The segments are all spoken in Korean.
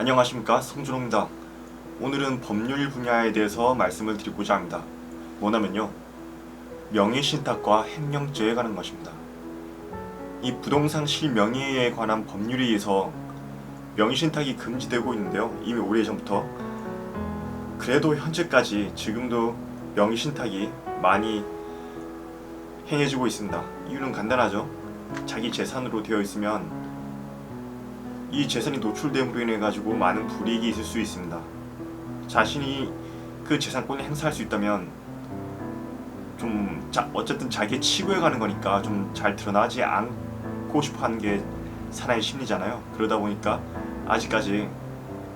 안녕하십니까 성준호입니다. 오늘은 법률 분야에 대해서 말씀을 드리고자 합니다. 뭐냐면요 명의신탁과 횡령죄에 관한 것입니다. 이 부동산 실명의에 관한 법률에 의해서 명의신탁이 금지되고 있는데요 이미 오래전부터 그래도 현재까지 지금도 명의신탁이 많이 행해지고 있습니다. 이유는 간단하죠. 자기 재산으로 되어 있으면 이 재산이 노출됨으로 인해 가지고 많은 불이익이 있을 수 있습니다. 자신이 그 재산권을 행사할 수 있다면 좀 자, 어쨌든 자기의 치부에 가는 거니까 좀 잘 드러나지 않고 싶어 하는 게 사람의 심리잖아요. 그러다 보니까 아직까지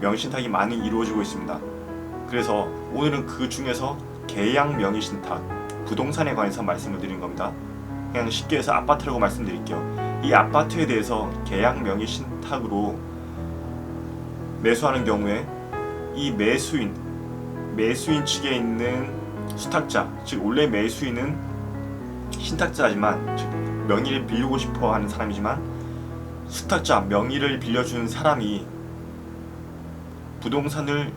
명의신탁이 많이 이루어지고 있습니다. 그래서 오늘은 그 중에서 계약 명의신탁 부동산에 관해서 말씀을 드린 겁니다. 그냥 쉽게 해서 아파트라고 말씀드릴게요. 이 아파트에 대해서 계약 명의 신탁으로 매수하는 경우에 이 매수인 매수인 측에 있는 수탁자 즉 원래 매수인은 신탁자지만 즉 명의를 빌리고 싶어 하는 사람이지만 수탁자 명의를 빌려준 사람이 부동산을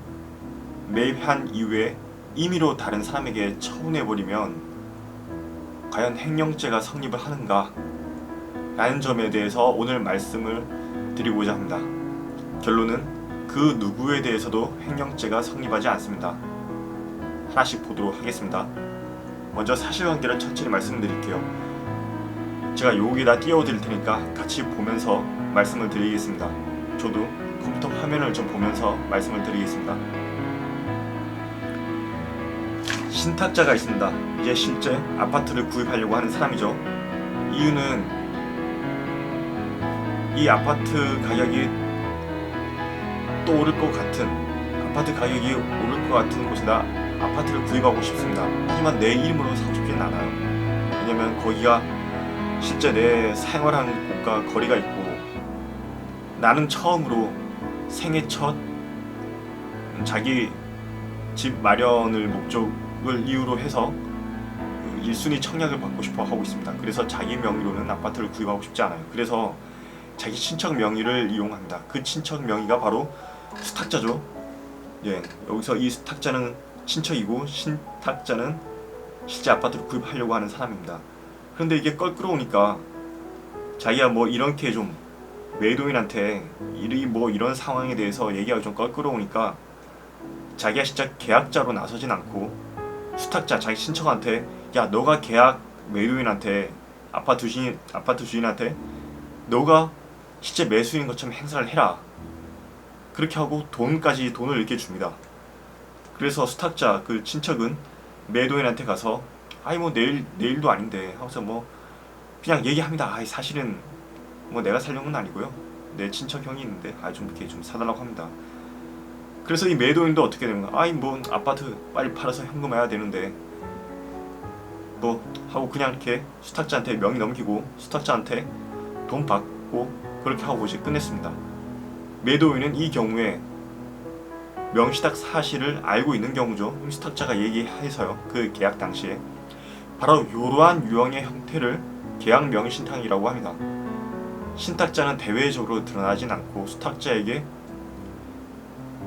매입한 이후에 임의로 다른 사람에게 처분해 버리면 과연 횡령죄가 성립을 하는가 라는 점에 대해서 오늘 말씀을 드리고자 합니다. 결론은 그 누구에 대해서도 횡령죄가 성립하지 않습니다. 하나씩 보도록 하겠습니다. 먼저 사실관계를 천천히 말씀드릴게요. 제가 여기다 띄워드릴 테니까 같이 보면서 말씀을 드리겠습니다. 저도 컴퓨터 화면을 좀 보면서 말씀을 드리겠습니다. 신탁자가 있습니다. 이제 실제 아파트를 구입하려고 하는 사람이죠. 이유는 이 아파트 가격이 또 오를 것 같은 아파트 가격이 오를 것 같은 곳에다 아파트를 구입하고 싶습니다. 하지만 내 이름으로 사고 싶지는 않아요. 왜냐면 거기가 실제 내 생활하는 곳과 거리가 있고 나는 처음으로 생애 첫 자기 집 마련을 목적을 이유로 해서 1순위 청약을 받고 싶어 하고 있습니다. 그래서 자기 명의로는 아파트를 구입하고 싶지 않아요. 그래서 자기 친척 명의를 이용합니다. 그 친척 명의가 바로 수탁자죠. 예, 여기서 이 수탁자는 친척이고 신탁자는 실제 아파트를 구입하려고 하는 사람입니다. 그런데 이게 껄끄러우니까 자기가 뭐 이렇게 좀 매도인한테 이뭐 이런 상황에 대해서 얘기하기 좀 껄끄러우니까 자기가 진짜 계약자로 나서진 않고 수탁자 자기 친척한테 야 너가 계약 매도인한테 아파트 주인 아파트 주인한테 너가 실제 매수인 것처럼 행사를 해라 그렇게 하고 돈까지 돈을 이렇게 줍니다. 그래서 수탁자 그 친척은 매도인한테 가서 아이 뭐 내일 내일도 아닌데 하면서 뭐 그냥 얘기합니다. 아이 사실은 뭐 내가 살려는 건 아니고요. 내 친척 형이 있는데 아좀 이렇게 좀 사달라고 합니다. 그래서 이 매도인도 어떻게 되는가? 아이 뭐 아파트 빨리 팔아서 현금해야 되는데 뭐 하고 그냥 이렇게 수탁자한테 명의 넘기고 수탁자한테 돈 받고 그렇게 하고 이제 끝냈습니다. 매도인은 이 경우에 명시탁 사실을 알고 있는 경우죠. 수탁자가 얘기해서요. 그 계약 당시에 바로 이러한 유형의 형태를 계약 명의신탁이라고 합니다. 신탁자는 대외적으로 드러나진 않고 수탁자에게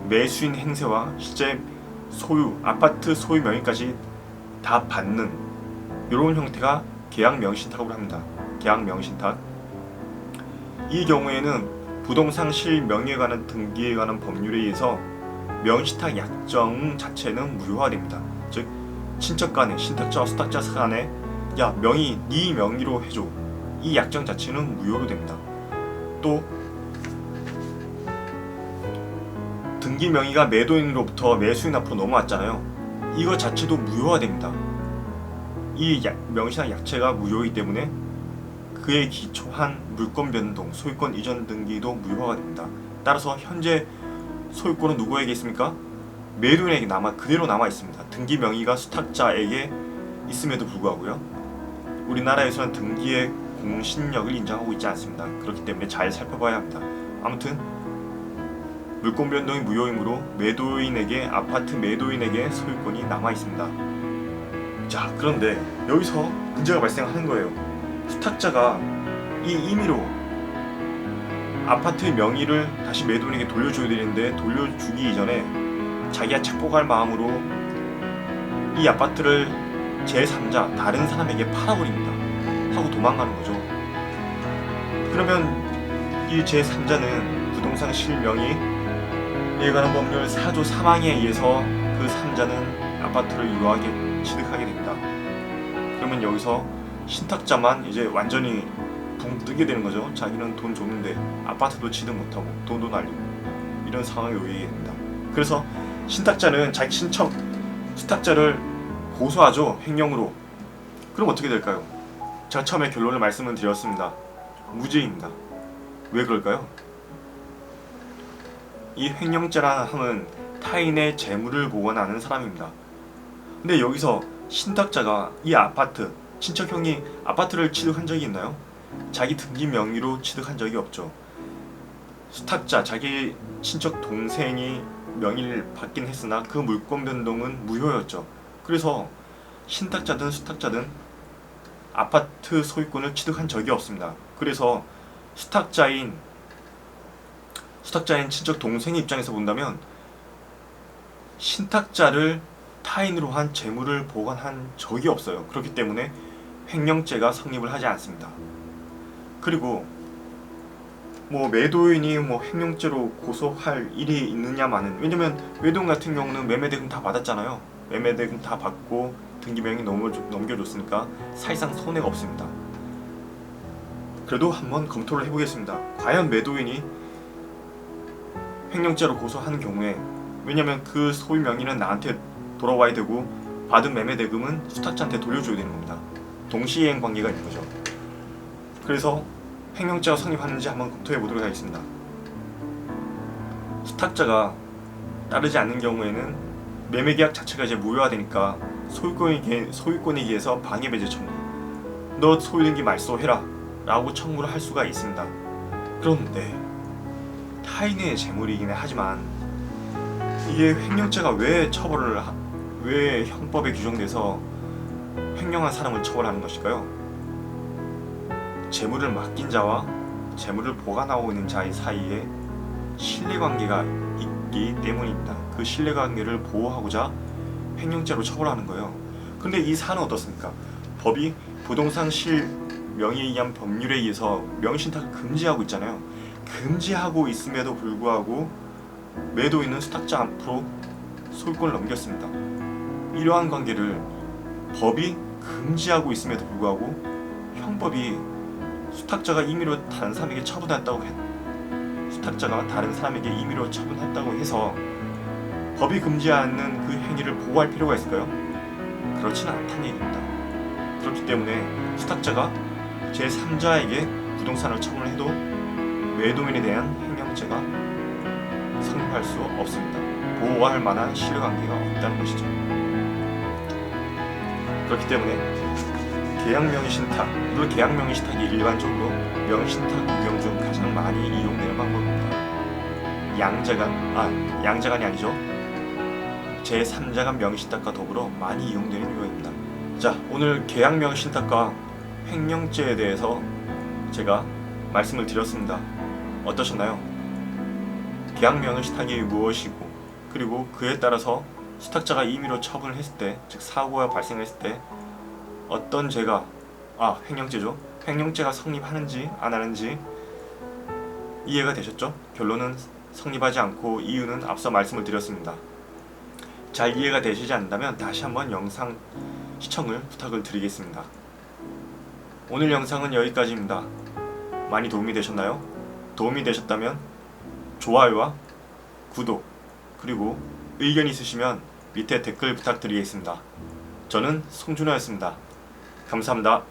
매수인 행세와 실제 소유 아파트 소유 명의까지 다 받는 이런 형태가 계약 명의신탁으로 합니다. 계약 명의신탁 이 경우에는 부동산 실 명의에 관한 등기에 관한 법률에 의해서 명의신탁 약정 자체는 무효화됩니다. 즉 친척 간에 신탁자와 수탁자 간에 야 명의 네 명의로 해줘 이 약정 자체는 무효로 됩니다. 또 등기 명의가 매도인으로부터 매수인 앞으로 넘어왔잖아요. 이거 자체도 무효화됩니다. 이 약, 명의신탁 약체가 무효이기 때문에 그에 기초한 물권 변동, 소유권 이전 등기도 무효화가 됩니다. 따라서 현재 소유권은 누구에게 있습니까? 매도인에게 남아 그대로 남아 있습니다. 등기 명의가 수탁자에게 있음에도 불구하고요. 우리나라에서는 등기의 공신력을 인정하고 있지 않습니다. 그렇기 때문에 잘 살펴봐야 합니다. 아무튼 물권 변동이 무효이므로 매도인에게 아파트 매도인에게 소유권이 남아 있습니다. 자 그런데 여기서 문제가 발생하는 거예요. 수탁자가 이 임의로 아파트의 명의를 다시 매도인에게 돌려줘야 되는데 돌려주기 이전에 자기가 착복할 마음으로 이 아파트를 제3자 다른 사람에게 팔아버립니다. 하고 도망가는 거죠. 그러면 이 제3자는 부동산 실명의 에 관한 법률 4조 3항에 의해서 그 3자는 아파트를 유효하게 취득하게 됩니다. 그러면 여기서 신탁자만 이제 완전히 붕 뜨게 되는 거죠. 자기는 돈 줬는데 아파트도 취득 못하고 돈도 날리고 이런 상황에 놓이게 됩니다. 그래서 신탁자는 자기 신청 수탁자를 고소하죠. 횡령으로. 그럼 어떻게 될까요? 제가 처음에 결론을 말씀을 드렸습니다. 무죄입니다. 왜 그럴까요? 이 횡령죄라 함은 타인의 재물을 보관하는 사람입니다. 근데 여기서 신탁자가 이 아파트, 친척 형이 아파트를 취득한 적이 있나요? 자기 등기 명의로 취득한 적이 없죠. 수탁자, 자기 친척 동생이 명의를 받긴 했으나 그 물권 변동은 무효였죠. 그래서 신탁자든 수탁자든 아파트 소유권을 취득한 적이 없습니다. 그래서 수탁자인 수탁자인 친척 동생의 입장에서 본다면 신탁자를 타인으로 한 재물을 보관한 적이 없어요. 그렇기 때문에 횡령죄가 성립을 하지 않습니다. 그리고 뭐 매도인이 뭐 횡령죄로 고소할 일이 있느냐마는 왜냐면 매도인 같은 경우는 매매 대금 다 받았잖아요. 매매 대금 다 받고 등기명이 넘겨줬으니까 사실상 손해가 없습니다. 그래도 한번 검토를 해보겠습니다. 과연 매도인이 횡령죄로 고소하는 경우에 왜냐면 그 소유 명의는 나한테 돌아와야 되고 받은 매매 대금은 수탁자한테 돌려줘야 되는 겁니다. 동시이행 관계가 있는 거죠. 그래서 횡령죄가 성립하는지 한번 검토해 보도록 하겠습니다. 수탁자가 따르지 않는 경우에는 매매 계약 자체가 이제 무효화되니까 소유권에게 소유권에게서 방해 배제 청구. 너 소유등기 말소해라 라고 청구를 할 수가 있습니다. 그런데 타인의 재물이긴 하지만 이게 횡령죄가 왜 처벌을 하, 왜 형법에 규정돼서 횡령한 사람을 처벌하는 것일까요? 재물을 맡긴 자와 재물을 보관하고 있는 자의 사이에 신뢰관계가 있기 때문입니다. 그 신뢰관계를 보호하고자 횡령죄로 처벌하는 거예요. 근데 이 사안은 어떻습니까? 법이 부동산 실 명의에 의한 법률에 의해서 명신탁을 금지하고 있잖아요. 금지하고 있음에도 불구하고 매도인은 수탁자 앞으로 소유권을 넘겼습니다. 이러한 관계를 법이 금지하고 있음에도 불구하고 형법이 수탁자가 임의로 다른 사람에게 처분했다고 했, 수탁자가 다른 사람에게 임의로 처분했다고 해서 법이 금지하는 그 행위를 보호할 필요가 있을까요? 그렇지는 않다는 얘기입니다. 그렇기 때문에 수탁자가 제3자에게 부동산을 처분을 해도 매도인에 대한 횡령죄가 성립할 수 없습니다. 보호할 만한 신뢰관계가 없다는 것이죠. 그렇기 때문에 계약 명의 신탁, 물론 계약 명의 신탁이 일반적으로 명의신탁 유형 중 가장 많이 이용되는 방법입니다. 양자간, 아 양자간이 아니죠. 제3자간 명의신탁과 더불어 많이 이용되는 유형입니다. 자, 오늘 계약 명의신탁과 횡령죄에 대해서 제가 말씀을 드렸습니다. 어떠셨나요? 계약명의 수탁이 무엇이고 그리고 그에 따라서 수탁자가 임의로 처분을 했을 때, 즉 사고가 발생했을 때 어떤 죄가 아 횡령죄죠. 횡령죄가 성립하는지 안 하는지 이해가 되셨죠? 결론은 성립하지 않고 이유는 앞서 말씀을 드렸습니다. 잘 이해가 되시지 않는다면 다시 한번 영상 시청을 부탁을 드리겠습니다. 오늘 영상은 여기까지입니다. 많이 도움이 되셨나요? 도움이 되셨다면 좋아요와 구독 그리고 의견 있으시면 밑에 댓글 부탁드리겠습니다. 저는 송준호였습니다. 감사합니다.